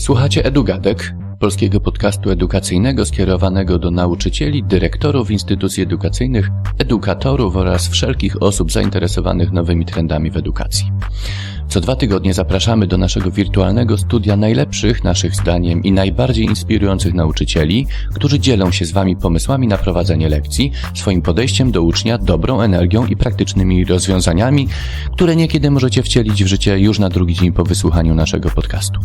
Słuchacie EduGadek, polskiego podcastu edukacyjnego skierowanego do nauczycieli, dyrektorów instytucji edukacyjnych, edukatorów oraz wszelkich osób zainteresowanych nowymi trendami w edukacji. Co dwa tygodnie zapraszamy do naszego wirtualnego studia najlepszych, naszych zdaniem, i najbardziej inspirujących nauczycieli, którzy dzielą się z Wami pomysłami na prowadzenie lekcji, swoim podejściem do ucznia, dobrą energią i praktycznymi rozwiązaniami, które niekiedy możecie wcielić w życie już na drugi dzień po wysłuchaniu naszego podcastu.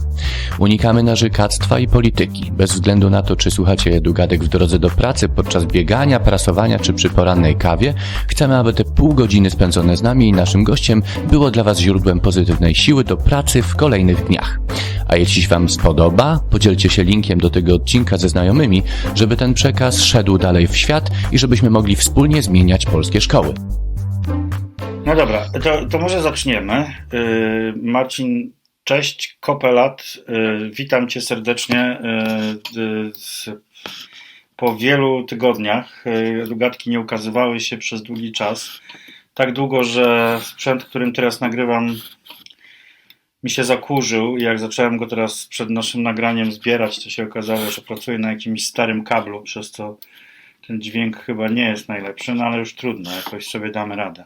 Unikamy narzekactwa i polityki, bez względu na to, czy słuchacie edugadek w drodze do pracy, podczas biegania, prasowania czy przy porannej kawie. Chcemy, aby te pół godziny spędzone z nami i naszym gościem było dla Was źródłem pozytywnej siły do pracy w kolejnych dniach. A jeśli Wam spodoba, podzielcie się linkiem do tego odcinka ze znajomymi, żeby ten przekaz szedł dalej w świat i żebyśmy mogli wspólnie zmieniać polskie szkoły. No dobra, to, to może zaczniemy. Yy, Marcin, cześć, Kopelat. Yy, witam Cię serdecznie. Yy, po wielu tygodniach rugatki nie ukazywały się przez długi czas. Tak długo, że sprzęt, którym teraz nagrywam, mi się zakurzył i jak zacząłem go teraz przed naszym nagraniem zbierać, to się okazało, że pracuję na jakimś starym kablu, przez co ten dźwięk chyba nie jest najlepszy, no ale już trudno, jakoś sobie damy radę.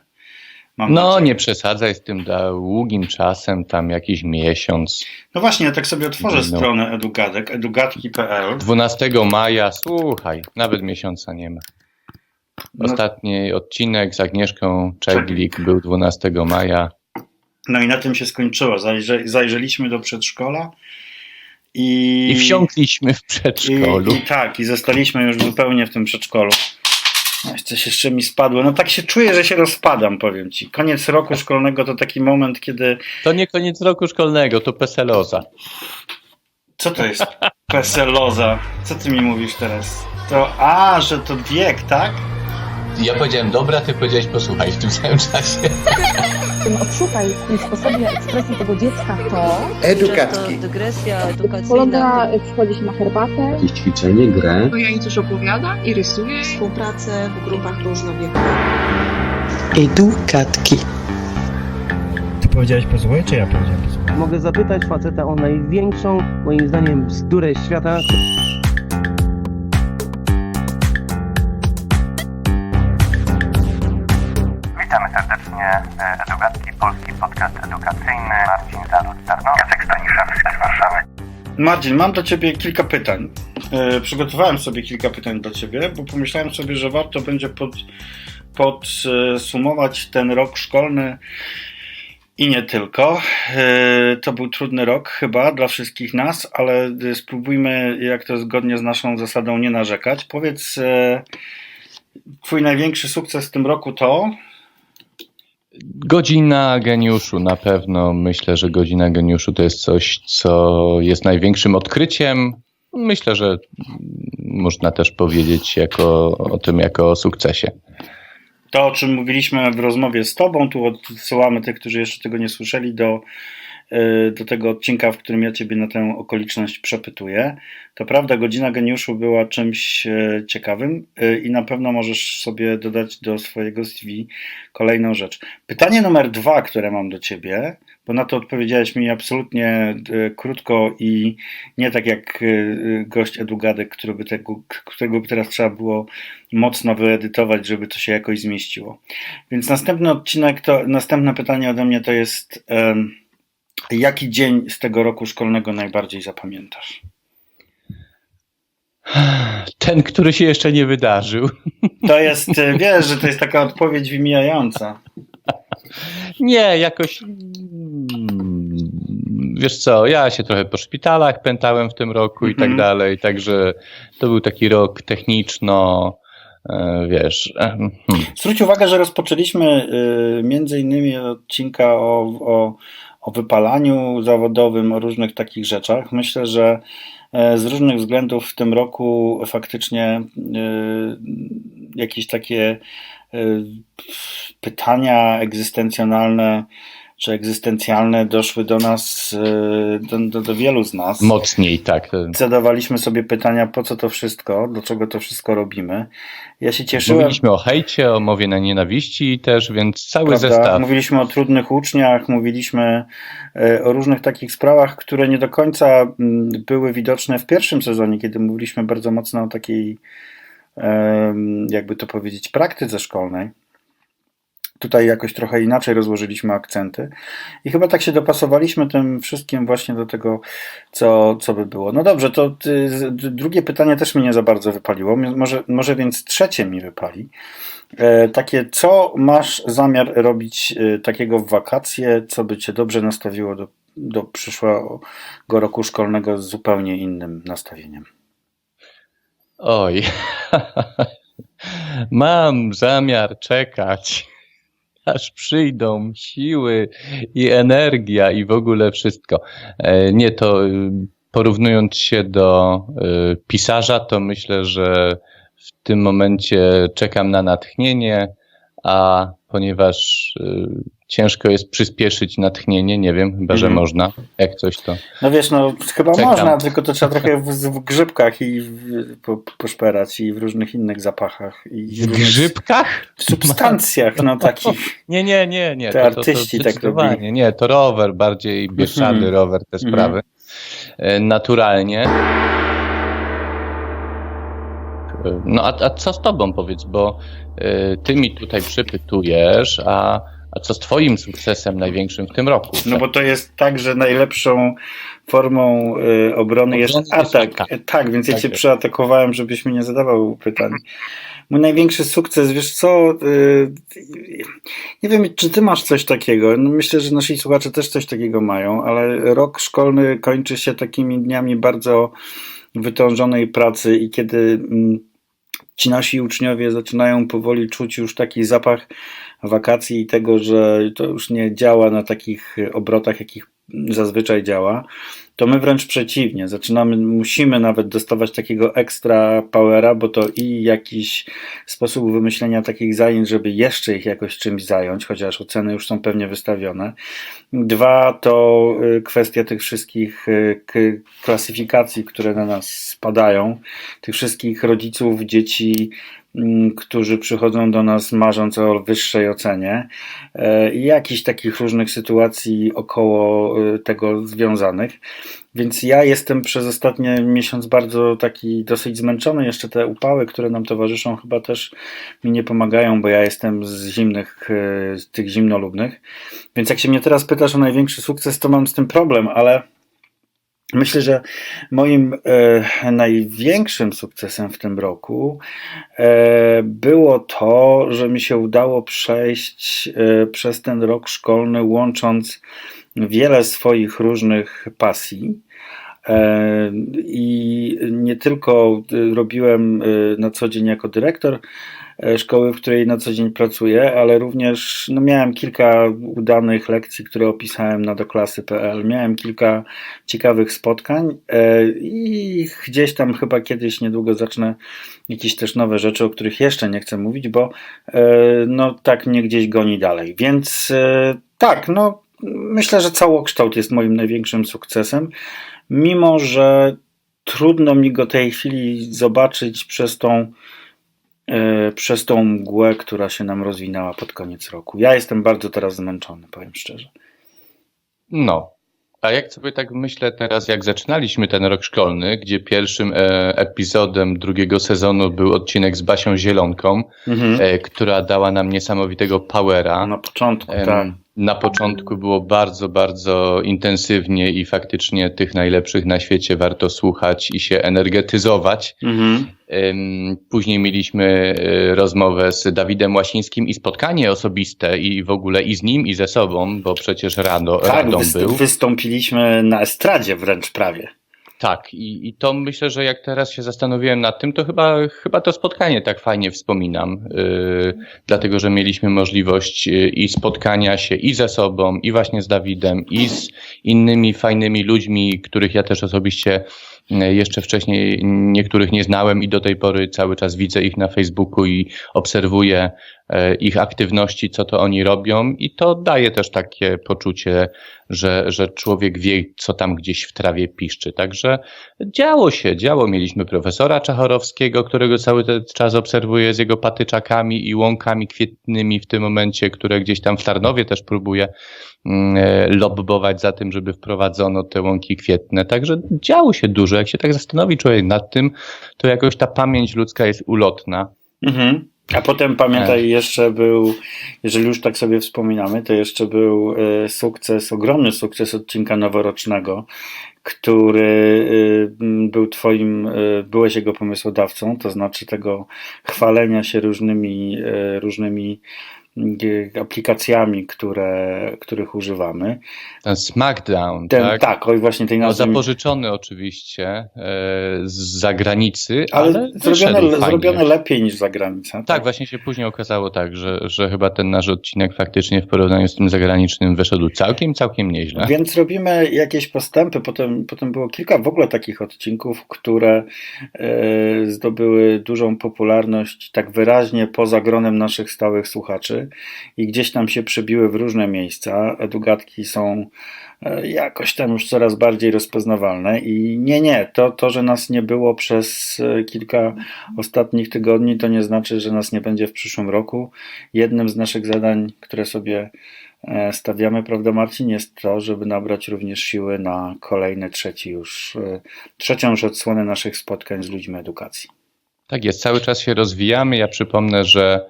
Mam no nadzieję. nie przesadzaj z tym długim czasem, tam jakiś miesiąc. No właśnie, ja tak sobie otworzę no. stronę edugadek, edugatki.pl. 12 maja, słuchaj, nawet miesiąca nie ma. No. Ostatni no. odcinek z Agnieszką Czeglik był 12 maja. No i na tym się skończyło. Zajrze, zajrzeliśmy do przedszkola i. I wsiąkliśmy w przedszkolu. I, I, tak, i zostaliśmy już zupełnie w tym przedszkolu. No, coś jeszcze mi spadło. No tak się czuję, że się rozpadam, powiem ci. Koniec roku szkolnego to taki moment, kiedy. To nie koniec roku szkolnego, to peseloza. Co to jest peseloza? Co ty mi mówisz teraz? To, a, że to wiek, tak? Ja powiedziałem dobra, ty powiedziałeś posłuchaj w tym samym czasie. Tym odszukaj w tym sposobie ekspresji tego dziecka to... Edukatki. dygresja edukacyjna. Kolega przychodzi się na herbatę. Jakieś ćwiczenie, grę. Ja im coś opowiada i rysuje. Współpracę w grupach różnowiekowych. Edukatki. Ty powiedziałeś posłuchaj, czy ja powiedziałem posłuchaj? Mogę zapytać faceta o największą, moim zdaniem, bzdurę świata. Serdecznie. Edugatki, polski podcast edukacyjny. Marcin Zalut, Tarnów. Jacek Staniszewski z Warszawy. Marcin, mam do Ciebie kilka pytań. E, przygotowałem sobie kilka pytań do Ciebie, bo pomyślałem sobie, że warto będzie pod, podsumować ten rok szkolny i nie tylko. E, to był trudny rok chyba dla wszystkich nas, ale spróbujmy, jak to zgodnie z naszą zasadą, nie narzekać. Powiedz, e, Twój największy sukces w tym roku to? Godzina geniuszu na pewno. Myślę, że godzina geniuszu to jest coś, co jest największym odkryciem. Myślę, że można też powiedzieć jako, o tym jako o sukcesie. To, o czym mówiliśmy w rozmowie z Tobą, tu odsyłamy tych, którzy jeszcze tego nie słyszeli, do do tego odcinka, w którym ja Ciebie na tę okoliczność przepytuję. To prawda, godzina geniuszu była czymś y, ciekawym y, i na pewno możesz sobie dodać do swojego CV kolejną rzecz. Pytanie numer dwa, które mam do Ciebie, bo na to odpowiedziałeś mi absolutnie krótko i nie tak jak gość Edugadek, którego tego, którego teraz trzeba było mocno wyedytować, żeby to się jakoś zmieściło. Więc następny odcinek, to następne pytanie ode mnie to jest. Jaki dzień z tego roku szkolnego najbardziej zapamiętasz? Ten, który się jeszcze nie wydarzył. To jest, e, wiesz, że to jest taka odpowiedź wymijająca. Nie, jakoś. Mm, wiesz co, ja się trochę po szpitalach pętałem w tym roku i tak mhm. dalej, także to był taki rok techniczno, e, wiesz. E, hmm. Zwróć uwagę, że rozpoczęliśmy między innymi odcinka o, o o wypalaniu zawodowym, o różnych takich rzeczach. Myślę, że e, z różnych względów w tym roku faktycznie e, jakieś takie e, pytania egzystencjonalne czy egzystencjalne doszły do nas, e, do, do, do wielu z nas. Mocniej, tak. Zadawaliśmy sobie pytania, po co to wszystko, dlaczego to wszystko robimy. Ja się cieszyłem. Mówiliśmy o hejcie, o mowie na nienawiści też, więc cały Prawda? zestaw. Mówiliśmy o trudnych uczniach, mówiliśmy e, o różnych takich sprawach, które nie do końca mm, były widoczne w pierwszym sezonie, kiedy mówiliśmy bardzo mocno o takiej, jakby to powiedzieć, praktyce szkolnej. Tutaj jakoś trochę inaczej rozłożyliśmy akcenty i chyba tak się dopasowaliśmy tym wszystkim właśnie do tego, co, co by było. No dobrze, to y, d- drugie pytanie też mnie nie za bardzo wypaliło, może, może więc trzecie mi wypali. E, takie, co masz zamiar robić e, takiego w wakacje, co by cię dobrze nastawiło do, do przyszłego roku szkolnego z zupełnie innym nastawieniem? Oj. Mam zamiar czekać, aż przyjdą siły i energia i w ogóle wszystko. E, Nie, to y, porównując się do y, pisarza, to myślę, że w tym momencie czekam na natchnienie, a ponieważ y, ciężko jest przyspieszyć natchnienie, nie wiem, chyba że Mhm. można, jak coś to. No wiesz, no chyba Czekam. można, tylko to trzeba trochę w, w grzybkach i w, po, poszperać i w różnych innych zapachach i W grzybkach? w substancjach, no takich. Nie, nie, nie, nie. To artyści tak zdecydowanie. robili. Nie, to rower, bardziej Mhm. rower, te Mhm. sprawy. E, Naturalnie. No a, a co z tobą powiedz, bo e, ty mi tutaj przypytujesz, a, a co z twoim sukcesem największym w tym roku? No bo to jest tak, że najlepszą formą y, obrony jest atak. atak. Tak, więc ja Tak cię jest. przyatakowałem, żebyś mi nie zadawał pytań. Mój największy sukces, wiesz co, y, nie wiem, czy ty masz coś takiego. No myślę, że nasi słuchacze też coś takiego mają, ale rok szkolny kończy się takimi dniami bardzo wytężonej pracy i kiedy mm, ci nasi uczniowie zaczynają powoli czuć już taki zapach wakacji i tego, że to już nie działa na takich obrotach, jakich zazwyczaj działa, to my wręcz przeciwnie, zaczynamy, musimy nawet dostawać takiego ekstra powera, bo to i jakiś sposób wymyślenia takich zajęć, żeby jeszcze ich jakoś czymś zająć, chociaż oceny już są pewnie wystawione. Dwa to y, kwestia tych wszystkich y, klasyfikacji, które na nas spadają, tych wszystkich rodziców, dzieci, którzy przychodzą do nas marząc o wyższej ocenie e, i jakichś takich różnych sytuacji około e, tego związanych. Więc ja jestem przez ostatni miesiąc bardzo taki dosyć zmęczony. Jeszcze te upały, które nam towarzyszą, chyba też mi nie pomagają, bo ja jestem z zimnych, e, z tych zimnolubnych. Więc jak się mnie teraz pytasz o największy sukces, to mam z tym problem, ale myślę, że moim e, największym sukcesem w tym roku e, było to, że mi się udało przejść e, przez ten rok szkolny, łącząc wiele swoich różnych pasji. E, I nie tylko e, robiłem e, na co dzień jako dyrektor szkoły, w której na co dzień pracuję, ale również no, miałem kilka udanych lekcji, które opisałem na doklasy.pl. Miałem kilka ciekawych spotkań e, i gdzieś tam chyba kiedyś niedługo zacznę jakieś też nowe rzeczy, o których jeszcze nie chcę mówić, bo e, no tak mnie gdzieś goni dalej. Więc e, tak, no myślę, że całokształt jest moim największym sukcesem, mimo że trudno mi go tej chwili zobaczyć przez tą e, przez tą mgłę, która się nam rozwinęła pod koniec roku. Ja jestem bardzo teraz zmęczony, powiem szczerze. No. A jak sobie tak myślę teraz, jak zaczynaliśmy ten rok szkolny, gdzie pierwszym e, epizodem drugiego sezonu był odcinek z Basią Zielonką, Mhm. e, która dała nam niesamowitego powera. Na początku, tak. Na początku było bardzo, bardzo intensywnie i faktycznie tych najlepszych na świecie warto słuchać i się energetyzować. Mhm. Później mieliśmy e, rozmowę z Dawidem Łasińskim i spotkanie osobiste i w ogóle i z nim i ze sobą, bo przecież Rado, Tak, Radą był. wystąpiliśmy na estradzie wręcz prawie. Tak, i, i to myślę, że jak teraz się zastanowiłem nad tym, to chyba, chyba to spotkanie tak fajnie wspominam, yy, dlatego że mieliśmy możliwość yy, i spotkania się i ze sobą, i właśnie z Dawidem, i z innymi fajnymi ludźmi, których ja też osobiście E, Jeszcze wcześniej niektórych nie znałem i do tej pory cały czas widzę ich na Facebooku i obserwuję ich aktywności, co to oni robią i to daje też takie poczucie, że, że człowiek wie, co tam gdzieś w trawie piszczy. Także działo się, działo. Mieliśmy profesora Czachorowskiego, którego cały ten czas obserwuję z jego patyczakami i łąkami kwietnymi w tym momencie, które gdzieś tam w Tarnowie też próbuje mm, e, lobbować za tym, żeby wprowadzono te łąki kwietne. Także działo się dużo. Jak się tak zastanowi człowiek nad tym, to jakoś ta pamięć ludzka jest ulotna. Mhm. A potem pamiętaj, jeszcze był, jeżeli już tak sobie wspominamy, to jeszcze był e, sukces, ogromny sukces odcinka noworocznego, który e, był Twoim, e, byłeś jego pomysłodawcą, to znaczy tego chwalenia się różnymi, różnymi aplikacjami, które, których używamy. Ten Smackdown, Ten, tak? tak, oj właśnie tej No, nazwy. mi- zapożyczony oczywiście e, z zagranicy, ale ale, zrobione, zrobione lepiej niż za granicą. Tak, właśnie się później okazało tak, że, że chyba ten nasz odcinek faktycznie w porównaniu z tym zagranicznym wyszedł całkiem, całkiem nieźle. Więc robimy jakieś postępy. Potem, potem było kilka w ogóle takich odcinków, które e, zdobyły dużą popularność tak wyraźnie poza gronem naszych stałych słuchaczy i gdzieś tam się przebiły w różne miejsca. Edugatki są e, jakoś tam już coraz bardziej rozpoznawalne i nie, nie, to, to, że nas nie było przez e, kilka ostatnich tygodni, to nie znaczy, że nas nie będzie w przyszłym roku. Jednym z naszych zadań, które sobie e, stawiamy, prawda Marcin, jest to, żeby nabrać również siły na kolejny, trzeci już, trzecią już odsłonę naszych spotkań z ludźmi edukacji. Tak jest, cały czas się rozwijamy. Ja przypomnę, że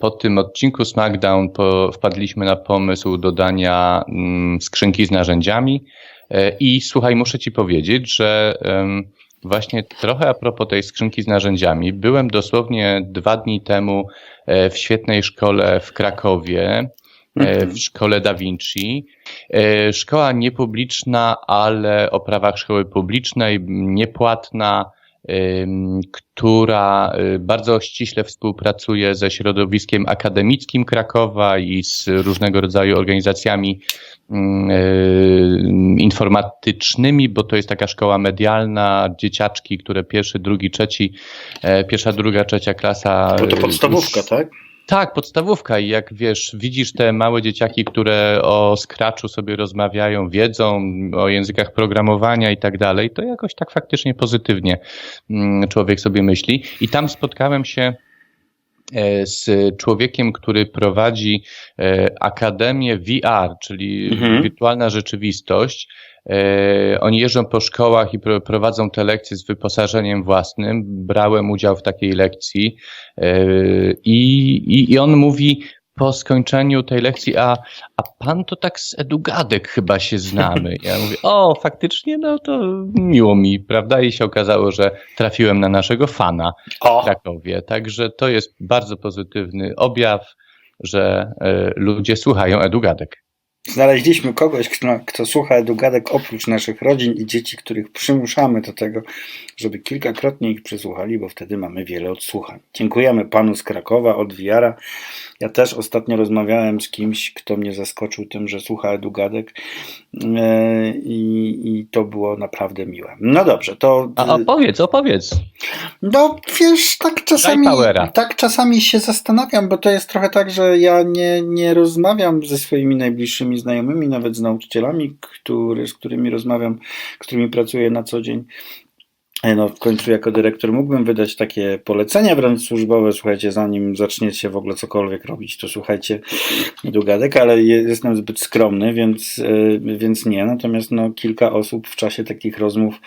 po tym odcinku SmackDown po, wpadliśmy na pomysł dodania mm, skrzynki z narzędziami E, i słuchaj, muszę Ci powiedzieć, że właśnie trochę a propos tej skrzynki z narzędziami, byłem dosłownie dwa dni temu e, w świetnej szkole w Krakowie, e, Mhm. w szkole Da Vinci. E, Szkoła niepubliczna, ale o prawach szkoły publicznej, niepłatna, która y, bardzo ściśle współpracuje ze środowiskiem akademickim Krakowa i z różnego rodzaju organizacjami y, informatycznymi, bo to jest taka szkoła medialna, dzieciaczki, które pierwszy, drugi, trzeci, e, pierwsza, druga, trzecia klasa. Bo to y, podstawówka, już- tak? Tak, podstawówka i jak wiesz, widzisz te małe dzieciaki, które o Scratchu sobie rozmawiają, wiedzą o językach programowania i tak dalej, to jakoś tak faktycznie pozytywnie mm, człowiek sobie myśli. I tam spotkałem się z człowiekiem, który prowadzi e, Akademię VR, czyli Mhm. wirtualna rzeczywistość. E, Oni jeżdżą po szkołach i pro- prowadzą te lekcje z wyposażeniem własnym. Brałem udział w takiej lekcji e, i, i, i on mówi po skończeniu tej lekcji, a, a pan to tak z Edugadek chyba się znamy. Ja mówię, o, faktycznie, no to miło mi, prawda? I się okazało, że trafiłem na naszego fana w O, Krakowie. Także to jest bardzo pozytywny objaw, że e, ludzie słuchają Edugadek. znaleźliśmy kogoś, kto, kto słucha edugadek oprócz naszych rodzin i dzieci, których przymuszamy do tego, żeby kilkakrotnie ich przesłuchali, bo wtedy mamy wiele odsłuchań. Dziękujemy panu z Krakowa od Wiara. Ja też ostatnio rozmawiałem z kimś, kto mnie zaskoczył tym, że słucha edugadek e, i, i to było naprawdę miłe. No dobrze, to... A opowiedz, opowiedz. No wiesz, tak czasami, tak czasami się zastanawiam, bo to jest trochę tak, że ja nie, nie rozmawiam ze swoimi najbliższymi znajomymi, nawet z nauczycielami, który, z którymi rozmawiam, z którymi pracuję na co dzień. E, No, w końcu jako dyrektor mógłbym wydać takie polecenia wręcz służbowe, słuchajcie, zanim zaczniecie w ogóle cokolwiek robić, to słuchajcie dogadek, ale je- jestem zbyt skromny, więc, e, więc nie. Natomiast no, kilka osób w czasie takich rozmów,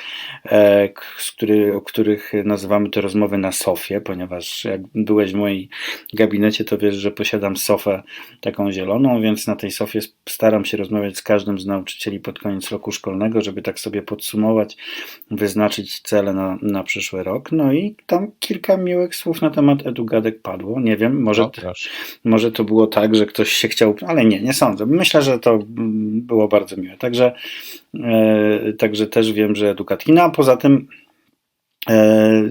e, z który, o których nazywamy te rozmowy na sofie, ponieważ jak byłeś w moim gabinecie, to wiesz, że posiadam sofę taką zieloną, więc na tej sofie staram się rozmawiać z każdym z nauczycieli pod koniec roku szkolnego, żeby tak sobie podsumować, wyznaczyć cele na, na przyszły rok. No i tam kilka miłych słów na temat edugadek padło. Nie wiem, może, No, może to było tak, że ktoś się chciał, ale nie, nie sądzę. Myślę, że to było bardzo miłe. Także, e, także też wiem, że edugatki. No a poza tym e,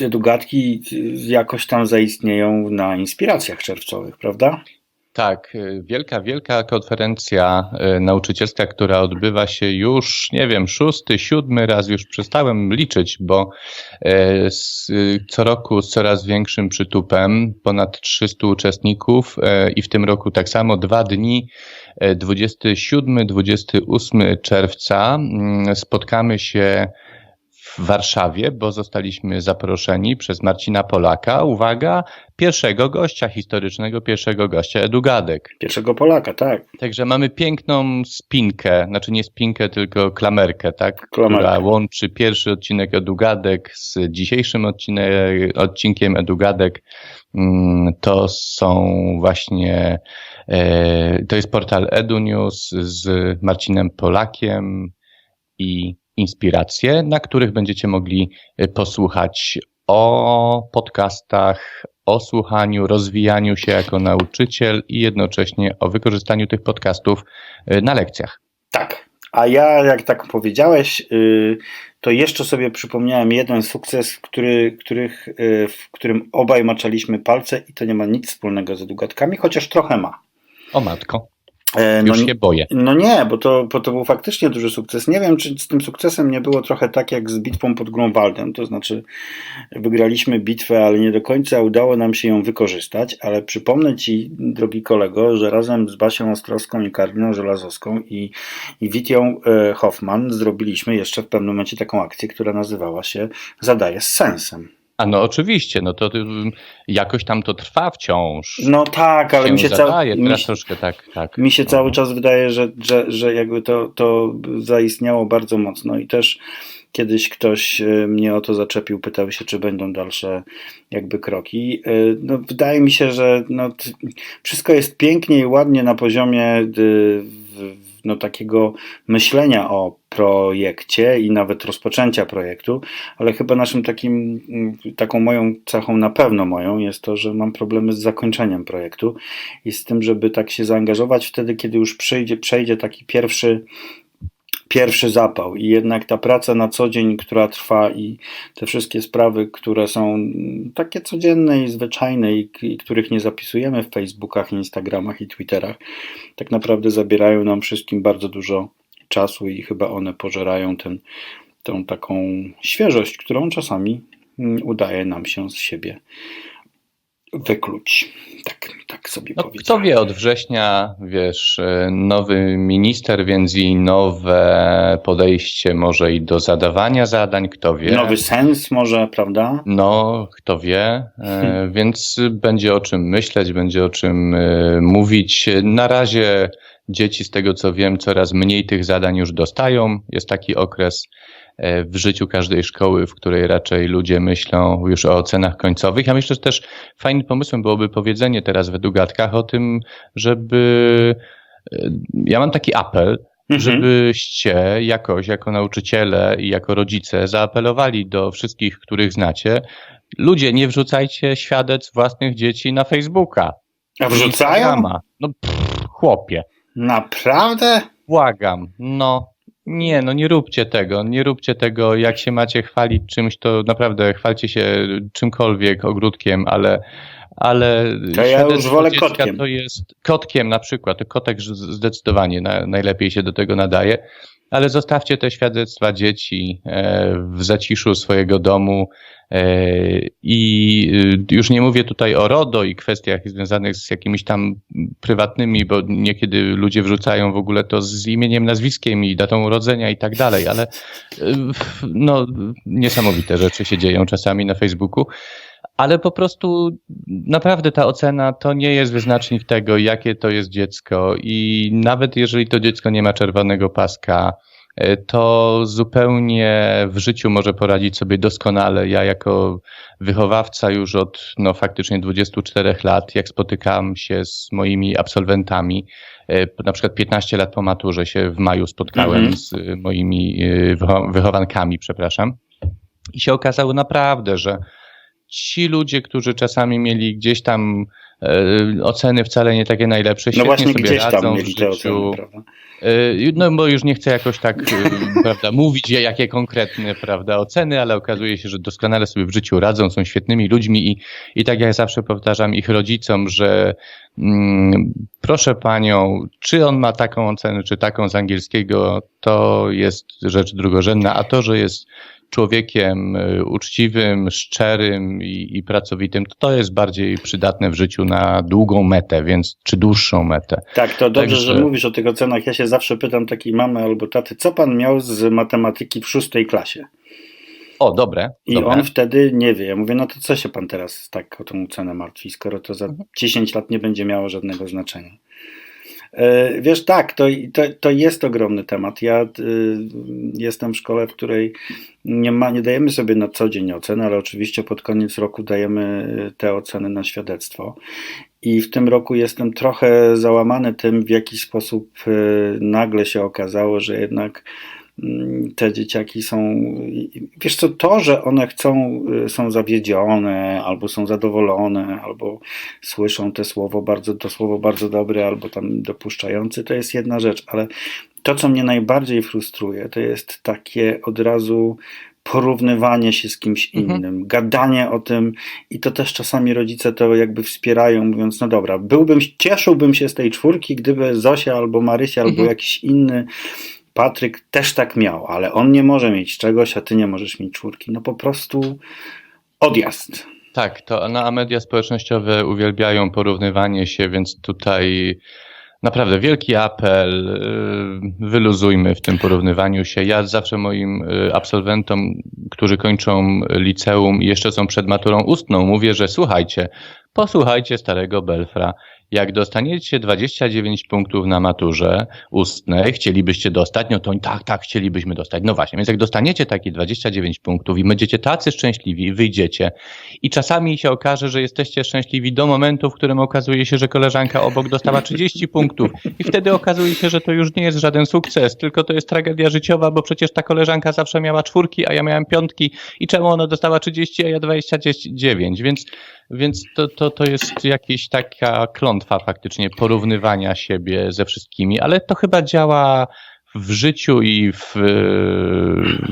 edugatki jakoś tam zaistnieją na inspiracjach czerwcowych, prawda? Tak, y, wielka, wielka konferencja y, nauczycielska, która odbywa się już, nie wiem, szósty, siódmy raz, już przestałem liczyć, bo z, y, co roku z coraz większym przytupem, ponad 300 uczestników y, i w tym roku tak samo dwa dni, y, 27-28 czerwca mm, spotkamy się w Warszawie, bo zostaliśmy zaproszeni przez Marcina Polaka, uwaga, pierwszego gościa historycznego, pierwszego gościa Edugadek. Pierwszego Polaka, tak. Także mamy piękną spinkę, znaczy nie spinkę, tylko klamerkę, tak? Klamerkę. Która łączy pierwszy odcinek Edugadek z dzisiejszym odcinek, odcinkiem Edugadek. Mm, To są właśnie, e, to jest portal EduNews z Marcinem Polakiem i inspiracje, na których będziecie mogli e, posłuchać o podcastach, o słuchaniu, rozwijaniu się jako nauczyciel i jednocześnie o wykorzystaniu tych podcastów e, na lekcjach. Tak. A ja, jak tak powiedziałeś, y, to jeszcze sobie przypomniałem jeden sukces, który, których, y, w którym obaj maczaliśmy palce i to nie ma nic wspólnego z edukatkami, chociaż trochę ma. O matko, E, już no, się boję. no nie, bo to, bo to był faktycznie duży sukces. Nie wiem, czy z tym sukcesem nie było trochę tak jak z bitwą pod Grunwaldem, to znaczy wygraliśmy bitwę, ale nie do końca udało nam się ją wykorzystać, ale przypomnę Ci, drogi kolego, że razem z Basią Ostrowską i Karoliną Żelazowską i, i Witią e, Hoffman zrobiliśmy jeszcze w pewnym momencie taką akcję, która nazywała się Zadaję z sensem. A no oczywiście, no to y, jakoś tam to trwa wciąż. No tak, ale się mi się, cały, teraz troszkę tak, tak. mi się no. cały czas wydaje, że, że, że jakby to, to zaistniało bardzo mocno i też kiedyś ktoś e, mnie o to zaczepił, pytał się, czy będą dalsze jakby kroki. E, No, wydaje mi się, że no, wszystko jest pięknie i ładnie na poziomie y, no, takiego myślenia o projekcie i nawet rozpoczęcia projektu, ale chyba naszym takim, mm, taką moją cechą, na pewno moją, jest to, że mam problemy z zakończeniem projektu i z tym, żeby tak się zaangażować wtedy, kiedy już przyjdzie, przejdzie taki pierwszy pierwszy zapał. I jednak ta praca na co dzień, która trwa i te wszystkie sprawy, które są takie codzienne i zwyczajne i, i których nie zapisujemy w Facebookach, Instagramach i Twitterach, tak naprawdę zabierają nam wszystkim bardzo dużo czasu i chyba one pożerają ten, tą taką świeżość, którą czasami mm, udaje nam się z siebie wykluć. Tak, tak sobie No, kto powiedziałem. wie, od września, wiesz, y, nowy minister, więc i nowe podejście może i do zadawania zadań, kto wie. Nowy sens może, prawda? No, kto wie, e, Hmm. więc będzie o czym myśleć, będzie o czym e, mówić. Na razie dzieci, z tego co wiem, coraz mniej tych zadań już dostają. Jest taki okres e, w życiu każdej szkoły, w której raczej ludzie myślą już o ocenach końcowych. Ja myślę, że też fajnym pomysłem byłoby powiedzenie teraz w edugatkach o tym, żeby. e, Ja mam taki apel, Mhm. żebyście jakoś, jako nauczyciele i jako rodzice, zaapelowali do wszystkich, których znacie. Ludzie, nie wrzucajcie świadectw własnych dzieci na Facebooka. A wrzucają? No, pff, chłopie, Naprawdę? błagam, no. Nie, no nie róbcie tego, nie róbcie tego, jak się macie chwalić czymś, to naprawdę chwalcie się czymkolwiek, ogródkiem, ale, ale To ja już wolę kotkiem. To jest kotkiem na przykład, to kotek zdecydowanie na, najlepiej się do tego nadaje, ale zostawcie te świadectwa dzieci e, w zaciszu swojego domu i y, już nie mówię tutaj o RODO i kwestiach związanych z jakimiś tam prywatnymi, bo niekiedy ludzie wrzucają w ogóle to z imieniem, nazwiskiem i datą urodzenia i tak dalej, ale y, no niesamowite rzeczy się dzieją czasami na Facebooku. Ale po prostu naprawdę ta ocena to nie jest wyznacznik tego, jakie to jest dziecko, i nawet jeżeli to dziecko nie ma czerwonego paska, e, to zupełnie w życiu może poradzić sobie doskonale. Ja, jako wychowawca już od no, faktycznie 24 lat, jak spotykam się z moimi absolwentami, e, na przykład 15 lat po maturze się w maju spotkałem Mhm. z e, moimi e, wycho- wychowankami, przepraszam, i się okazało naprawdę, że ci ludzie, którzy czasami mieli gdzieś tam e, oceny wcale nie takie najlepsze. No Świetnie właśnie sobie gdzieś radzą tam w życiu. oceny? E, No bo już nie chcę jakoś tak e, prawda, mówić, jakie konkretne prawda, oceny, ale okazuje się, że doskonale sobie w życiu radzą, są świetnymi ludźmi i, i tak jak zawsze powtarzam ich rodzicom, że mm, proszę panią, czy on ma taką ocenę, czy taką z angielskiego, to jest rzecz drugorzędna, a to, że jest człowiekiem e, uczciwym, szczerym i, i pracowitym, to, to jest bardziej przydatne w życiu na długą metę, więc czy dłuższą metę. Tak, to dobrze, Także- że mówisz o tych ocenach. Ja się zawsze pytam takiej mamy albo taty, co pan miał z matematyki w szóstej klasie? O, dobre. I dobre. on wtedy nie wie. Ja mówię, no to co się pan teraz tak o tą cenę martwi, skoro to za Mhm. 10 lat nie będzie miało żadnego znaczenia. E, Wiesz, tak, to, to, to jest ogromny temat. Ja y, jestem w szkole, w której nie, ma, nie dajemy sobie na co dzień ocen, ale oczywiście pod koniec roku dajemy te oceny na świadectwo. I w tym roku jestem trochę załamany tym, w jaki sposób y, nagle się okazało, że jednak te dzieciaki są. Wiesz co, to, że one chcą, y, są zawiedzione, albo są zadowolone, albo słyszą te słowo bardzo, to słowo bardzo dobre, albo tam dopuszczający, to jest jedna rzecz, ale to, co mnie najbardziej frustruje, to jest takie od razu porównywanie się z kimś Mhm. innym, gadanie o tym i to też czasami rodzice to jakby wspierają, mówiąc, no dobra, byłbym, cieszyłbym się z tej czwórki, gdyby Zosia albo Marysia albo Mhm. jakiś inny Patryk też tak miał, ale on nie może mieć czegoś, a ty nie możesz mieć czwórki. No po prostu odjazd. Tak, to no, a media społecznościowe uwielbiają porównywanie się, więc tutaj naprawdę wielki apel, y, wyluzujmy w tym porównywaniu się. Ja zawsze moim y, absolwentom, którzy kończą liceum i jeszcze są przed maturą ustną, mówię, że słuchajcie, posłuchajcie starego Belfra. Jak dostaniecie 29 punktów na maturze ustnej, chcielibyście dostać, no to tak, tak, chcielibyśmy dostać. No właśnie, więc jak dostaniecie takie 29 punktów i będziecie tacy szczęśliwi, wyjdziecie. I czasami się okaże, że jesteście szczęśliwi do momentu, w którym okazuje się, że koleżanka obok dostała 30 punktów. I wtedy okazuje się, że to już nie jest żaden sukces, tylko to jest tragedia życiowa, bo przecież ta koleżanka zawsze miała czwórki, a ja miałem piątki. I czemu ona dostała 30, a ja 29, więc, więc to, to, to jest jakaś taka klątwa faktycznie porównywania siebie ze wszystkimi, ale to chyba działa w życiu i w,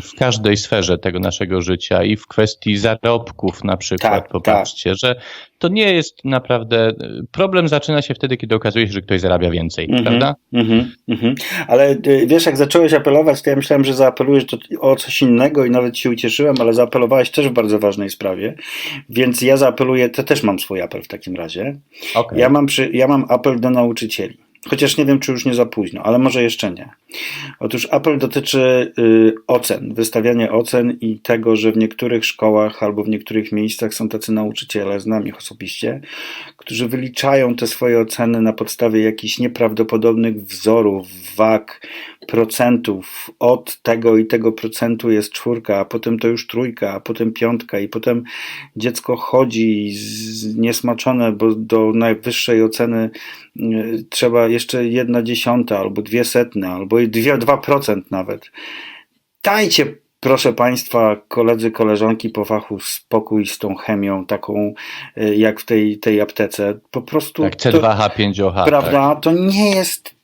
w każdej sferze tego naszego życia i w kwestii zarobków na przykład, Tak, popatrzcie, że to nie jest naprawdę, problem zaczyna się wtedy, kiedy okazuje się, że ktoś zarabia więcej, Mhm. prawda? Mhm, mhm. Ale y, wiesz, jak zacząłeś apelować, to ja myślałem, że zaapelujesz o coś innego i nawet się ucieszyłem, ale zaapelowałeś też w bardzo ważnej sprawie, więc ja zaapeluję, to też mam swój apel w takim razie. Okej. Ja mam, przy, ja mam apel do nauczycieli. Chociaż nie wiem, czy już nie za późno, ale może jeszcze nie. Otóż apel dotyczy y, ocen, wystawiania ocen i tego, że w niektórych szkołach albo w niektórych miejscach są tacy nauczyciele, znam ich osobiście, którzy wyliczają te swoje oceny na podstawie jakichś nieprawdopodobnych wzorów, wag, procentów. Od tego i tego procentu jest czwórka, a potem to już trójka, a potem piątka i potem dziecko chodzi niesmaczone, bo do najwyższej oceny y, trzeba jeszcze jedna dziesiąta, albo dwie setne, albo i dwie, dwa procent nawet. Dajcie, proszę Państwa, koledzy, koleżanki po fachu spokój z tą chemią, taką y, jak w tej, tej aptece. Po prostu. Tak, to- C2H5OH. Tak. prawda? To nie jest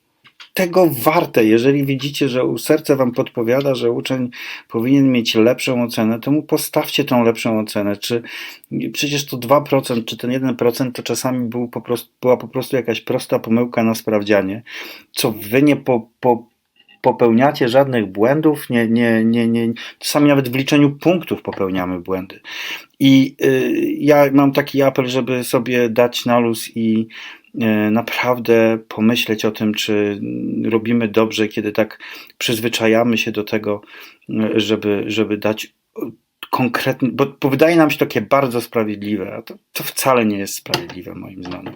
tego warte. Jeżeli widzicie, że u serce wam podpowiada, że uczeń powinien mieć lepszą ocenę, to mu postawcie tą lepszą ocenę. Czy przecież to 2%, czy ten 1% to czasami był po prostu, była po prostu jakaś prosta pomyłka na sprawdzianie, co wy nie po, po, popełniacie żadnych błędów, nie, nie, nie, nie, czasami nawet w liczeniu punktów popełniamy błędy. I y, ja mam taki apel, żeby sobie dać na luz i y, naprawdę pomyśleć o tym, czy robimy dobrze, kiedy tak przyzwyczajamy się do tego, y, żeby, żeby dać konkretny, bo, bo wydaje nam się takie bardzo sprawiedliwe, a to, to wcale nie jest sprawiedliwe moim zdaniem.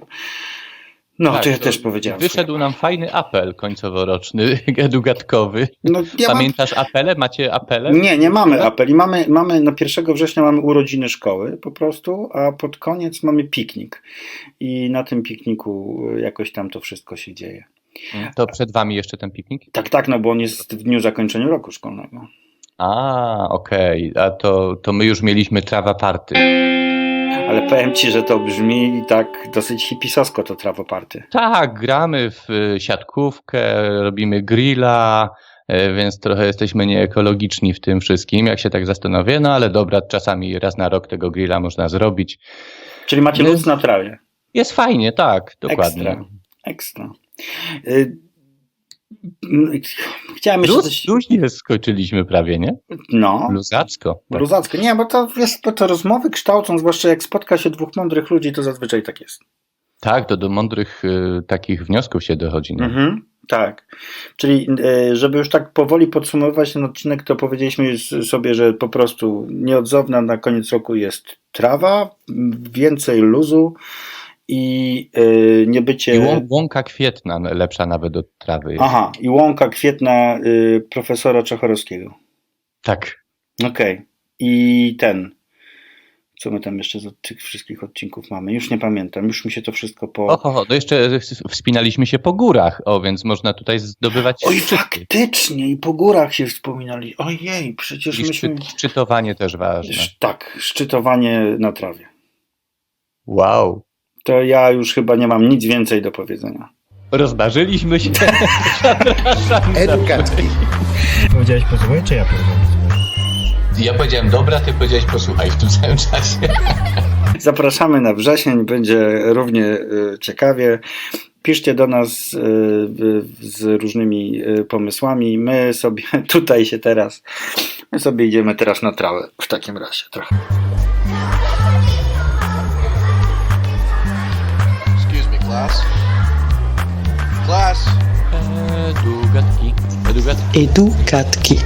No, Tak, to ja też powiedziałem. Wyszedł nam fajny apel końcoworoczny, edugatkowy. No, ja mam, Pamiętasz apele? Macie apele? Nie, nie mamy apeli. Mamy, mamy no 1 września mamy urodziny szkoły po prostu, a pod koniec mamy piknik. I na tym pikniku jakoś tam to wszystko się dzieje. To przed wami jeszcze ten piknik? Tak, tak, no bo on jest w dniu zakończenia roku szkolnego. A, okej. A to, to my już mieliśmy trawa party. Ale powiem ci, że to brzmi tak dosyć hipisowsko to trawoparty. Tak, gramy w y, siatkówkę, robimy grilla, y, więc trochę jesteśmy nieekologiczni w tym wszystkim, jak się tak zastanowię, no ale dobra, czasami raz na rok tego grilla można zrobić. Czyli macie Jest- luz na trawie. Jest fajnie, tak, dokładnie. Ekstra. Ekstra. Y, mm, Chciałem jeszcze Luz, coś... luźnie skończyliśmy prawie, nie? No, Luzacko. Tak. luzacko. Nie, bo to, jest, bo to rozmowy kształcą, zwłaszcza jak spotka się dwóch mądrych ludzi, to zazwyczaj tak jest. Tak, to do mądrych y, takich wniosków się dochodzi. No. Mhm, tak. Czyli, e, żeby już tak powoli podsumowywać ten odcinek, to powiedzieliśmy sobie, że po prostu nieodzowna na koniec roku jest trawa, więcej luzu i e, nie bycie. I łą, łąka kwietna lepsza nawet od trawy. Jest. Aha, i łąka kwietna y, profesora Czachorowskiego. Tak. Okej. I ten. Co my tam jeszcze z od tych wszystkich odcinków mamy? Już nie pamiętam, już mi się to wszystko po. Oho, no jeszcze wspinaliśmy się po górach, o, więc można tutaj zdobywać Oj, szczyty. faktycznie, i po górach się wspominali. Ojej, przecież I myśmy. szczyt, szczytowanie też ważne. Sz- Tak, szczytowanie na trawie. Wow. To ja już chyba nie mam nic więcej do powiedzenia. Rozdarzyliśmy się. Zapraszam. Edukacki. Powiedziałeś posłuchaj, czy ja powiedziałem? Ja powiedziałem dobra, ty powiedziałeś posłuchaj w tym samym czasie. Zapraszamy na wrzesień, będzie równie y, ciekawie. Piszcie do nas y, z różnymi y, pomysłami. My sobie tutaj się teraz, my sobie idziemy teraz na trawę w takim razie trochę. Class. Class. Edugatki. Edugatki. Educatki.